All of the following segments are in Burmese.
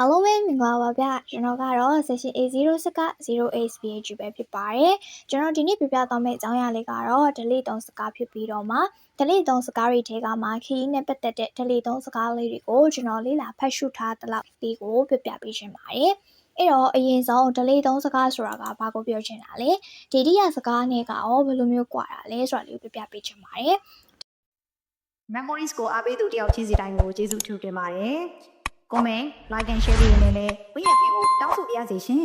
အားလုံးပဲမင်္ဂလာပါဗျကျွန်တော်ကတော့ session A06 က 0HPH ပဲဖြစ်ပါတယ်ကျွန်တော်ဒီနေ့ပြပြသွားမယ့်အကြောင်းအရာလေးကတော့ delete 3စကားဖြစ်ပြီးတော့မှ delete 3စကားတွေထဲကမှခရီးနဲ့ပတ်သက်တဲ့ delete 3စကားလေးတွေကိုကျွန်တော်လေ့လာဖတ်ရှုထားသလောက်လေးကိုပြပြပေးခြင်းပါတယ်အဲ့တော့အရင်ဆုံး delete 3စကားဆိုတာကဘာကိုပြောချင်တာလဲဒေတိယစကားနဲ့ကရောဘယ်လိုမျိုးကွာတာလဲဆိုတာလေးကိုပြပြပေးချင်ပါတယ် memories ကိုအားပေးသူတယောက်ချင်းစီတိုင်းကိုကျေးဇူးထူးတင်ပါတယ်။ comment like and share ပေးရင်လည်းဝိညာဉ်ပေးဖို့တောင်းဆိုပါရစေရှင်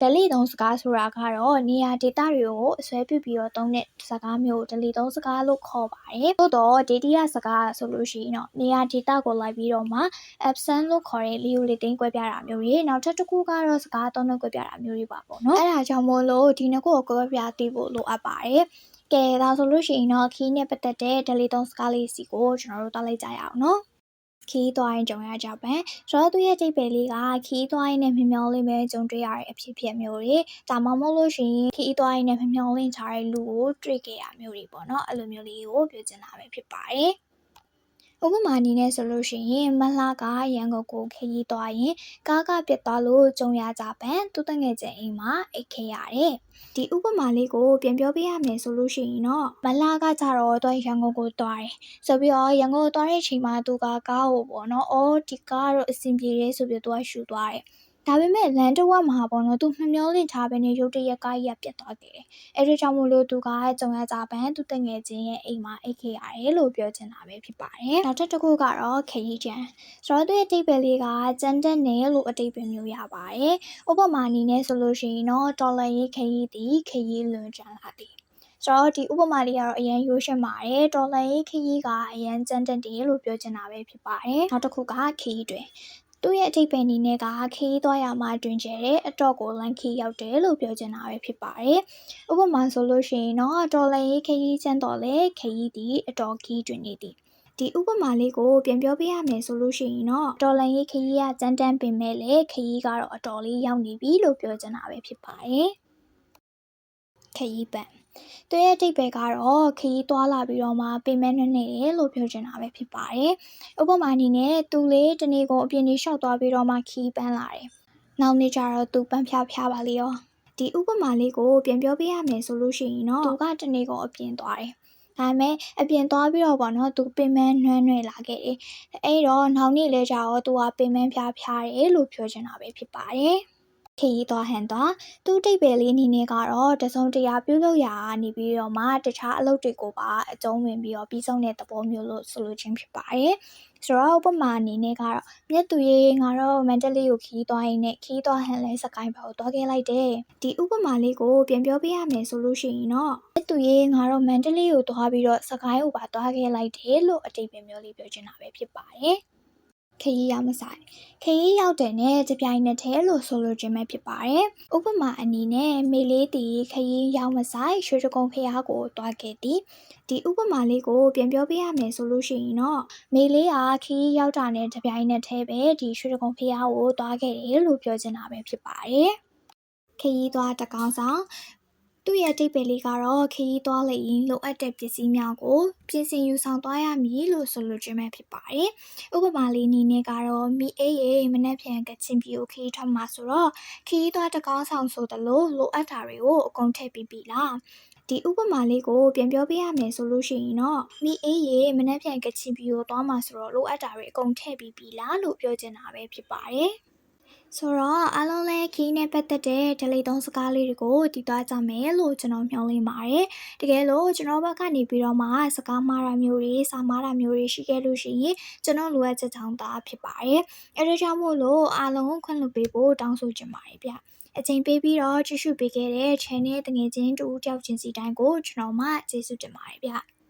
ဒလိသုံးစကားဆိုတာကတော့နေရာဒေတာတွေကိုအစွဲပြုပြီးတော့သုံးတဲ့စကားမျိုးဒလိသုံးစကားလို့ခေါ်ပါတယ်။သို့တော့ဒေတိယစကားဆိုလို့ရှိရင်တော့နေရာဒေတာကိုလိုက်ပြီးတော့မှ absent လို့ခေါ်တဲ့ leo လေးတင်းကွဲပြတာမျိုးတွေနောက်ထပ်တစ်ခုကတော့စကားသုံးလို့ကွဲပြတာမျိုးတွေပါပေါ့နော်။အဲဒါကြောင့်မို့လို့ဒီနှစ်ခုကိုကွဲပြသိဖို့လိုအပ်ပါတယ်။ကဲဒါဆိုလို့ရှိရင်တော့ခီးနဲ့ပတ်သက်တဲ့ဒလိသုံးစကားလေးစီကိုကျွန်တော်တို့တောက်လိုက်ကြရအောင်နော်။ ခီးသွားရင်ကြုံရကြပန်ဆိုတော့သူ့ရဲ့တိတ်ပယ်လေးကခီးသွားရင်နဲ့မြမျောလေးပဲကြုံတွေ့ရတဲ့အဖြစ်ဖြစ်မျိုးတွေဒါမှမဟုတ်လို့ရှိရင်ခီးသွားရင်နဲ့မြမျောလင့်ချတဲ့လူကိုတွေ့ခဲ့ရမျိုးတွေပေါ့နော်အဲ့လိုမျိုးလေးကိုပြောချင်တာပဲဖြစ်ပါတယ် ဥပမာအနေနဲ့ဆိုလို့ရှိရင်မလှကရန်ကုန်ကိုခရီးသွားရင်ကားကပြတ်သွားလို့ကြုံရကြပန်သူတငယ်ချင်းအိမ်မှာအိတ်ခဲ့ရတယ်ဒီဥပမာလေးကိုပြန်ပြောပြရမယ်ဆိုလို့ရှိရင်တော့မလှကကြတော့တွိုင်းရန်ကုန်ကိုသွားတယ်ဆိုပြီးတော့ရန်ကုန်သွားတဲ့အချိန်မှာသူကကားကိုပေါ့နော်အော်ဒီကားတော့အဆင်ပြေတယ်ဆိုပြီးတော့သူကရှူသွားတယ် ဒါပေမဲ့လန်တဝက်မှာပေါ့နော်သူမမျောလင့်ထားဘဲနဲ့ရုတ်တရက်ကားကြီးကပြတ်သွားခဲ့တယ်။အဲဒါကြောင့်မို့လို့သူကကြုံရကြပန်သူတငယ်ချင်းရဲ့အိမ်မှာအိတ်ခဲ့ရတယ်လို့ပြောချင်တာပဲဖြစ်ပါတယ်။နောက်ထပ်တစ်ခုကတော့ခရီးကျန်ဆိုတော့သူရဲ့အတိတ်ပဲလေးကကျန်တက်နေလို့အတိတ်ပဲမျိုးရပါတယ်။ဥပမာအနေနဲ့ဆိုလို့ရှိရင်တော့တော်လန်ရေးခရီးသည်ခရီးလွန်ကျန်လာသည်ဆိုတော့ဒီဥပမာလေးကတော့အရင်ရိုးရှင်းပါတယ်ဒေါ်လာရေးခရီးကအရင်ကျန်းတက်တယ်လို့ပြောချင်တာပဲဖြစ်ပါတယ်နောက်တစ်ခုကခရီးတွင် သူ့ရဲ့အထိပ္ပယ်အနေနဲ့ကခရီးသွားရမှာတွင်ကျဲတဲ့အတော့ကိုလန်ခီရောက်တယ်လို့ပြောချင်တာပဲဖြစ်ပါတယ်ဥပမာဆိုလို့ရှိရင်တော့ဒေါ်လာရေးခရီးကျန်းတော်လေခရီးသည်အတော်ခီးတွင်နေသည်ဒီဥပမာလေးကိုပြန်ပြောပြရမယ်ဆိုလို့ရှိရင်တော့ဒေါ်လာရေးခရီးကကျန်းတန်းပင်မဲ့လေခရီးကတော့အတော်လေးရောက်နေပြီလို့ပြောချင်တာပဲဖြစ်ပါတယ်ခရီးပန် သူရဲ့အဓိပ္ပာယ်ကတော့ခရီးသွားလာပြီးတော့မှပင်မနှွနေတယ်လို့ပြောချင်တာပဲဖြစ်ပါတယ်။ဥပမာအနေနဲ့သူလေးတနေ့ကိုအပြင်ကြီးလျှောက်သွားပြီးတော့မှခရီးပန်းလာတယ်။နောက်နေ့ကျတော့သူပန်းဖြားဖြားပါလေရော။ဒီဥပမာလေးကိုပြန်ပြောပြရမယ်ဆိုလို့ရှိရင်တော့သူကတနေ့ကိုအပြင်သွားတယ်။ဒါပေမဲ့အပြင်သွားပြီးတော့ပေါ့နော်သူပင်မနှွမ်းနှွဲလာခဲ့တယ်။အဲ့တော့နောက်နေ့လဲကြတော့သူကပင်မဖြားဖြားတယ်လို့ပြောချင်တာပဲဖြစ်ပါတယ်။ ခရီးသွားဟန်သွားသူ့တိတ်ပယ်လေးအနေနဲ့ကတော့တစုံတရာပြုလုပ်ရာကနေပြီးတော့မှတခြားအလုပ်တွေကိုပါအကျုံးဝင်ပြီးတော့ပြီးဆုံးတဲ့သဘောမျိုးလို့ဆိုလိုခြင်းဖြစ်ပါတယ်ဆိုတော့ဥပမာအနေနဲ့ကတော့မြတ်သူရေငါတော့မန္တလေးကိုခီးသွားရင်နဲ့ခီးသွားဟန်လဲစကိုင်းဘောသွားခဲ့လိုက်တယ်ဒီဥပမာလေးကိုပြန်ပြောပြရမယ်ဆိုလို့ရှိရင်တော့မြတ်သူရေငါတော့မန္တလေးကိုသွားပြီးတော့စကိုင်းကိုပါသွားခဲ့လိုက်တယ်လို့အတိတ်ပဲမျိုးလေးပြောချင်တာပဲဖြစ်ပါတယ် ခရီးရောက်မဆိုင်ခရီးရောက်တယ်နဲ့တပြိုင်နက်တည်းလို့ဆိုလိုခြင်းပဲဖြစ်ပါတယ်။ဥပမာအနေနဲ့မေလေးတီခရီးရောက်မဆိုင်ရွှေတကုံဖျားကိုတွားခဲ့သည်။ဒီဥပမာလေးကိုပြန်ပြောပြရမယ်ဆိုလို့ရှိရင်တော့မေလေးကခရီးရောက်တာနဲ့တပြိုင်နက်တည်းပဲဒီရွှေတကုံဖျားကိုတွားခဲ့တယ်လို့ပြောချင်တာပဲဖြစ်ပါတယ်။ခရီးသွားတကောင်ဆောင် သူ့ရဲ့အတိတ်ပဲလေးကတော့ခရီးသွားလေရင်လိုအပ်တဲ့ပစ္စည်းများကိုပြင်ဆင်ယူဆောင်သွားရမည်လို့ဆိုလိုခြင်းပဲဖြစ်ပါတယ်။ဥပမာလေးနည်းနဲ့ကတော့မိအေးရေမနှက်ဖြန်ကချင်ပြည်ကိုခရီးထွက်မှာဆိုတော့ခရီးသွားတကောင်းဆောင်ဆိုသလိုလိုအပ်တာတွေကိုအကုန်ထည့်ပြီးပြီလား။ဒီဥပမာလေးကိုပြန်ပြောပြရမယ်ဆိုလို့ရှိရင်တော့မိအေးရေမနှက်ဖြန်ကချင်ပြည်ကိုသွားမှာဆိုတော့လိုအပ်တာတွေအကုန်ထည့်ပြီးပြီလားလို့ပြောချင်တာပဲဖြစ်ပါတယ်။ ဆိုတော့အားလုံးလည်းခီးနဲ့ပတ်သက်တဲ့ delete သုံးစကားလေးတွေကိုတည်သွားကြမယ်လို့ကျွန်တော်မျှော်လင့်ပါတယ်။တကယ်လို့ကျွန်တော်ဘက်ကနေပြီးတော့မှစကားမှားတာမျိုးတွေစာမှားတာမျိုးတွေရှိခဲ့လို့ရှိရင်ကျွန်တော်လိုအပ်ချက်ကြောင့်သာဖြစ်ပါတယ်။အဲဒါကြောင့်မို့လို့အားလုံးခွင့်လွှတ်ပေးဖို့တောင်းဆိုချင်ပါတယ်ဗျ။အချိန်ပေးပြီးတော့ကြည့်ရှုပေးခဲ့တဲ့ channel တငယ်ချင်းတူတယောက်ချင်းစီတိုင်းကိုကျွန်တော်မှကျေးဇူးတင်ပါတယ်ဗျ။